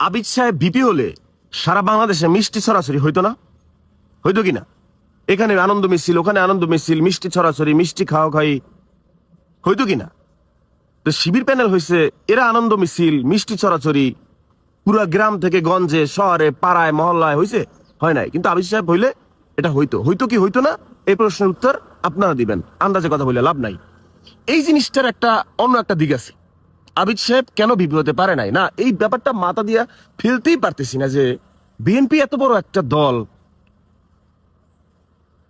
আবিদ সাহেব ভিপি হলে সারা বাংলাদেশে মিষ্টি ছড়াছড়ি হইতো না? হইতো কি না এখানে আনন্দ মিছিল, ওখানে আনন্দ মিছিল, মিষ্টি ছড়াছড়ি, মিষ্টি খাওয়া খাই। হইতো কি না তো শিবির প্যানেল হয়েছে এরা আনন্দ মিছিল, মিষ্টি ছড়াছড়ি, পুরা গ্রাম থেকে গঞ্জে, শহরে, পাড়ায়, মহল্লায় হয়েছে হয় নাই। কিন্তু আবিদ সাহেব হইলে এটা হইতো। হইতো কি হইতো না? এই প্রশ্নের উত্তর আপনারা দিবেন। আন্দাজে কথা বলে লাভ নাই। এই জিনিসটার একটা অন্য একটা দিক আছে। আবিদ সাহেব কেন বিপি হতে পারে নাই? না, এই ব্যাপারটা মাথা দিয়া ফেলতেই পারতেছি না যে বিএনপি এত বড় একটা দল,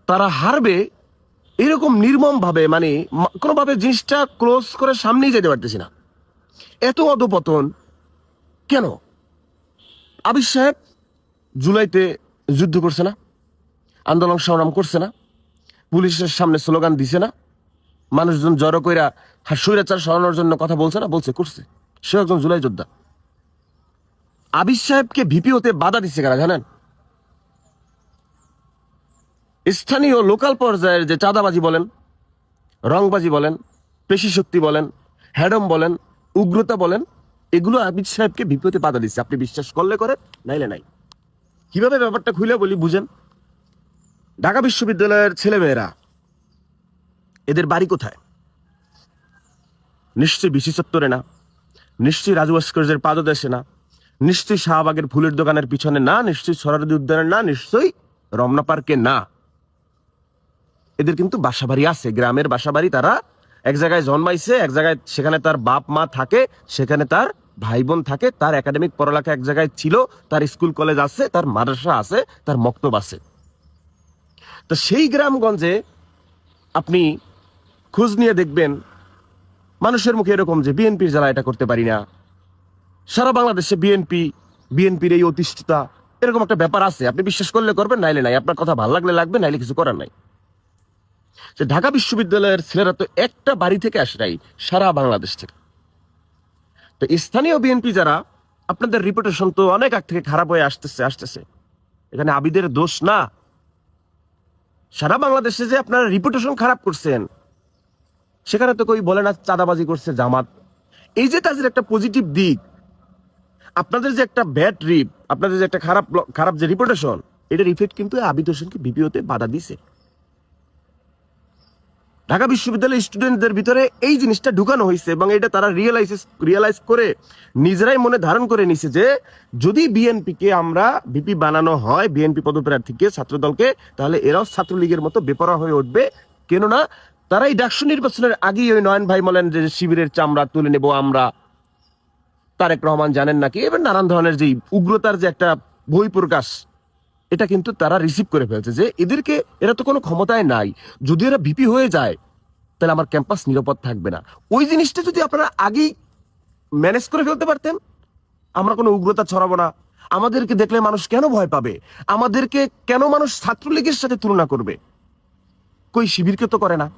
তারা হারবে এরকম নির্মম ভাবে মানে কোনোভাবে জিনিসটা ক্লোজ করে সামনেই যেতে পারতেছি না। এত অধপতন কেন? আবির সাহেব জুলাইতে যুদ্ধ করছে না, আন্দোলন সংগ্রাম করছে না, পুলিশের সামনে স্লোগান দিছে না মানুষজন জড়ো কইরা স্বৈরাচার সরানোর জন্য কথা বলছে না? বলছে, করছে। সে একজন জুলাই যোদ্ধা আবির সাহেবকে ভিপি হতে বাধা দিচ্ছে কারা, জানেন? স্থানীয় লোকাল পর্যায়ের যে চাঁদাবাজি বলেন, রংবাজি বলেন, পেশি শক্তি বলেন, হ্যাডম বলেন, উগ্রতা বলেন, এগুলো আবিদ সাহেবকে বিপদে বাধা দিচ্ছে। আপনি বিশ্বাস করলে করে নাইলে নাই। কীভাবে ব্যাপারটা খুলে বলি, বুঝেন? ঢাকা বিশ্ববিদ্যালয়ের ছেলেমেয়েরা বাড়ি কোথায়? নিশ্চয়ই বিশি চত্বরে না। নিশ্চয়ই রাজু ভাস্কর্যের পাদদেশে না। নিশ্চয়ই শাহবাগের ফুলের দোকানের পিছনে না। নিশ্চয়ই সরারদি উদ্যানের না। নিশ্চয়ই রমনা পার্কে না। এদের কিন্তু বাসাবাড়ি আছে। গ্রামের বাসাবাড়ি তারা এক জায়গায় জন্মাইছে, এক জায়গায় সেখানে তার বাপ মা থাকে, সেখানে তার ভাই বোন থাকে, তার একাডেমিক পড়ালেখা এক জায়গায় ছিল, তার স্কুল কলেজ আছে, তার মাদ্রাসা আছে, তার মক্তব আছে। তো সেই গ্রামগঞ্জে আপনি খোঁজ নিয়ে দেখবেন, মানুষের মুখে এরকম যে বিএনপির যারা এটা করতে পারি না। সারা বাংলাদেশে বিএনপি বিএনপির এই অতিষ্ঠতা, এরকম একটা ব্যাপার আছে। আপনি বিশ্বাস করলে করবেন, নাইলে নাই। আপনার কথা ভালো লাগলে লাগবে, নাইলে কিছু করার নাই। যে ঢাকা বিশ্ববিদ্যালয়ের ছেলেরা তো একটা বাড়ি থেকে আসে নাই, সারা বাংলাদেশ থেকে। তো স্থানীয় বিএনপি যারা, আপনাদের রিপুটেশন তো অনেক আগ থেকে খারাপ হয়ে আসতেছে আসতেছে। এখানে আবিদের দোষ না। সারা বাংলাদেশে যে আপনারা রিপুটেশন খারাপ করছেন সেখানে তো কই বলে না চাঁদাবাজি করছে জামাত। এই যে তাদের একটা পজিটিভ দিক, আপনাদের যে একটা ব্যাড রিপ আপনাদের যে একটা খারাপ খারাপ যে রিপুটেশন এটার ইফেক্ট কিন্তু আবিদ হোসেনকে বিপিওতে বাধা দিছে। ঢাকা বিশ্ববিদ্যালয়ের স্টুডেন্টদের ভিতরে এই জিনিসটা ঢুকানো হয়েছে এবং এটা তারা রিয়েলাইজ রিয়েলাইজ করে নিজেরাই মনে ধারণ করে নিছে যে যদি বিএনপিকে আমরা বিপি বানানো হয় বিএনপি পদপ্রার্থীকে, ছাত্রদলকে, তাহলে এরাও ছাত্রলীগের মতো বেপরা হয়ে উঠবে। কেননা তারা এই ডাকসু নির্বাচনের আগেই ওই নয়ন ভাই বলেন যে শিবিরের চামড়া তুলে নেব আমরা। তারেক রহমান জানেন নাকি? এবার নানান ধরনের যে উগ্রতার যে একটা বই প্রকাশ, এটা কিন্তু তারা রিসিভ করে ফেলছে যে এদেরকে, এরা তো কোনো ক্ষমতায় নাই। যদি এরা ভিপি হয়ে যায়, তাহলে আমার ক্যাম্পাস নিরাপদ থাকবে না। ওই জিনিসটা যদি আপনারা আগেই ম্যানেজ করে ফেলতে পারতেন, আমরা কোনো উগ্রতা ছড়াবো না। আমাদেরকে দেখলে মানুষ কেন ভয় পাবে? আমাদেরকে কেন মানুষ ছাত্রলীগের সাথে তুলনা করবে? কই শিবিরকে তো করে না।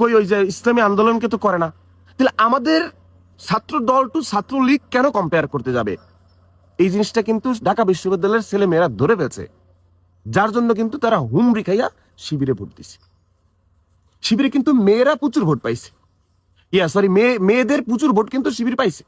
কই ওই যে ইসলামী আন্দোলনকে তো করে না। তাহলে আমাদের ছাত্র দল টু ছাত্রলীগ কেন কম্পেয়ার করতে যাবে? এই জিনিসটা কিন্তু ঢাকা বিশ্ববিদ্যালয়ের ছেলে মেয়েরা ধরে ফেলছে। যার জন্য কিন্তু তারা হুমড়ি খাইয়া শিবিরে ভোট দিছে। শিবিরে কিন্তু মেয়েরা প্রচুর ভোট পাইছে। ইয়া সরি মেয়ে, মেয়েদের প্রচুর ভোট কিন্তু শিবির পাইছে।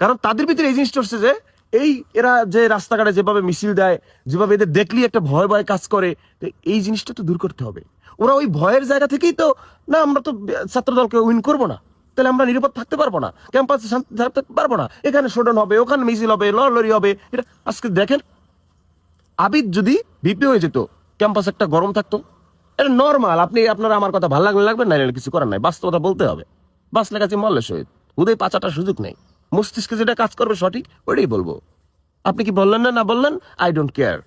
কারণ তাদের ভিতরে এই জিনিসটা হচ্ছে যে এই এরা যে রাস্তাঘাটে যেভাবে মিছিল দেয়, যেভাবে এদের দেখলেই একটা ভয় ভয় কাজ করে, তো এই জিনিসটা তো দূর করতে হবে। ওরা ওই ভয়ের জায়গা থেকেই তো, না, আমরা তো ছাত্র দলকে উইন করব না। তাহলে আমরা নিরাপদ থাকতে পারব না। ক্যাম্পাসে শান্তি থাকতে পারব না। এখানে শোডন হবে, ওখানে মিছিল হবে, লড়লড়ি হবে। এটা আজকে দেখেন, আবিদ যদি ভিপি হয়ে যেত, ক্যাম্পাস একটা গরম থাকতো। এটা নর্মাল আপনি, আপনার আমার কথা ভালো লাগলে লাগবে না কিছু করার নাই। বাস্তবতা বলতে হবে। বাস লেখাচ্ছি মল্লে সহিত। উদয় পাচাটা সুযোগ নেই। মস্তিষ্কে যেটা কাজ করবে সঠিক ওটাই বলব। আপনি কি বললেন না না বললেন? আই ডোন্ট কেয়ার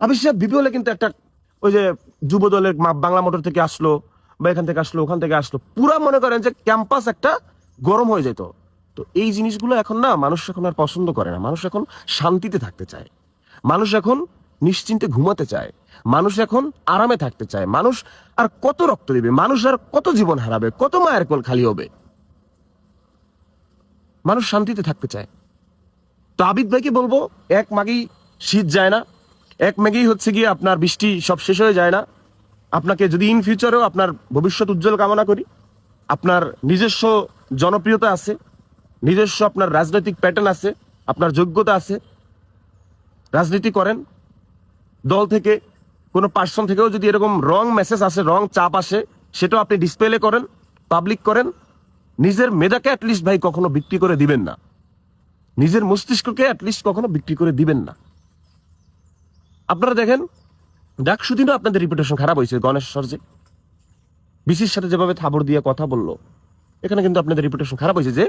আবির সাহেব ভিপি হলে কিন্তু একটা ওই যে যুব দলের বাংলা মোটর থেকে আসলো, বা এখান থেকে আসলো, ওখান থেকে আসলো, পুরা মনে করেন যে ক্যাম্পাস একটা গরম হয়ে যেত। তো এই জিনিসগুলো এখন না, মানুষ এখন আর পছন্দ করে না। মানুষ এখন শান্তিতে থাকতে চায়। মানুষ এখন নিশ্চিন্তে ঘুমাতে চায়। মানুষ এখন আরামে থাকতে চায়। মানুষ আর কত রক্ত দিবে? মানুষ আর কত জীবন হারাবে? কত মায়ের কোল খালি হবে? মানুষ শান্তিতে থাকতে চায়। তো আবিদ ভাইকে বলব, এক মাগেই শীত যায় না, এক মেঘেই হচ্ছে গিয়ে আপনার বৃষ্টি সব শেষ হয়ে যায় না। আপনাকে যদি ইন ফিউচারেও আপনার ভবিষ্যৎ উজ্জ্বল কামনা করি, আপনার নিজস্ব জনপ্রিয়তা আছে, নিজস্ব আপনার রাজনৈতিক প্যাটার্ন আছে, আপনার যোগ্যতা আছে, রাজনীতি করেন, দল থেকে, কোনো পার্সন থেকেও যদি এরকম রং মেসেজ আসে রং চাপ আসে, সেটাও আপনি ডিসপ্লে করেন পাবলিক করেন নিজের মেধাকে অ্যাটলিস্ট ভাই কখনো বিক্রি করে দিবেন না। নিজের মস্তিষ্ককে অ্যাটলিস্ট কখনো বিক্রি করে দিবেন না। আপনারা দেখেন, ডাকসু দিনও আপনাদের রিপুটেশন খারাপ হয়েছে, গণেশ সরজে। বিসির সাথে যেভাবে থাবর দিয়ে কথা বলল, এখানে কিন্তু আপনাদের রিপুটেশন খারাপ হয়েছে যে,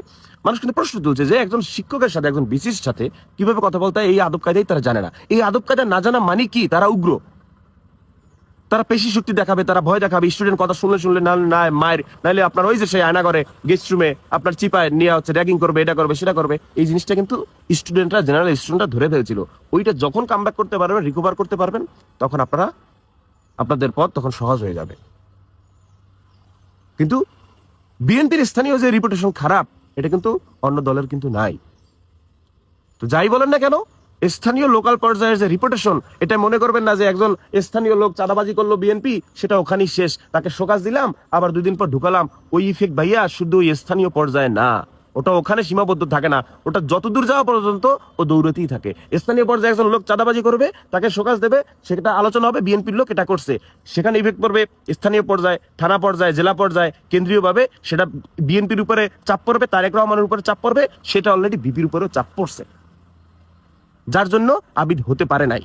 মানুষ কিন্তু প্রশ্ন তুলছে যে, একজন শিক্ষকের সাথে, একজন বিসির সাথে কীভাবে কথা বলতে এই আদব কায়দাই তারা জানে না। এই আদব কায়দা না জানা মানে কি? তারা উগ্র। তারা পেশি শক্তি দেখাবে, তারা ভয় দেখাবে। স্টুডেন্ট কথা শুনলে শুনলে না না, মায়ের নাহলে আপনার ওই যে সেই আয়না করে গেস্ট রুমে আপনার চিপায় নিয়ে হচ্ছে র্যাগিং করবে, এটা করবে, সেটা করবে। এই জিনিসটা কিন্তু স্টুডেন্টরা জেনারেল স্টুডেন্টরা ধরে ফেলছিল। ওইটা যখন কামব্যাক করতে পারবেন রিকভার করতে পারবেন, তখন আপনারা আপনাদের পথ তখন সহজ হয়ে যাবে। কিন্তু বিএনপির স্থানীয় যে রিপুটেশন খারাপ, এটা কিন্তু অন্য দলের কিন্তু নাই। তো যাই বলেন না কেন স্থানীয় লোকাল পর্যায়ের যে রিপুটেশন এটা মনে করবেন না যে একজন স্থানীয় লোক চাঁদাবাজি করল বিএনপি সেটা ওখানেই শেষ। তাকে শোকাজ দিলাম, আবার দুদিন পর ঢুকালাম। ওই ইফেক্ট ভাইয়া শুধু ওই স্থানীয় পর্যায়ে না, ওটা ওখানে সীমাবদ্ধ থাকে না। ওটা যত দূর যাওয়া পর্যন্ত ও দৌড়তেই থাকে। স্থানীয় পর্যায়ে একজন লোক চাঁদাবাজি করবে, তাকে শোকাজ দেবে, সেটা আলোচনা হবে বিএনপির লোক এটা করছে। সেখানে ইফেক্ট পড়বে স্থানীয় পর্যায়ে, থানা পর্যায়ে, জেলা পর্যায়ে, কেন্দ্রীয়ভাবে। সেটা বিএনপির উপরে চাপ পড়বে, তারেক রহমানের উপরে চাপ পড়বে, সেটা অলরেডি বিপির উপরেও চাপ পড়ছে। যার জন্য আবিদ হতে পারে নাই।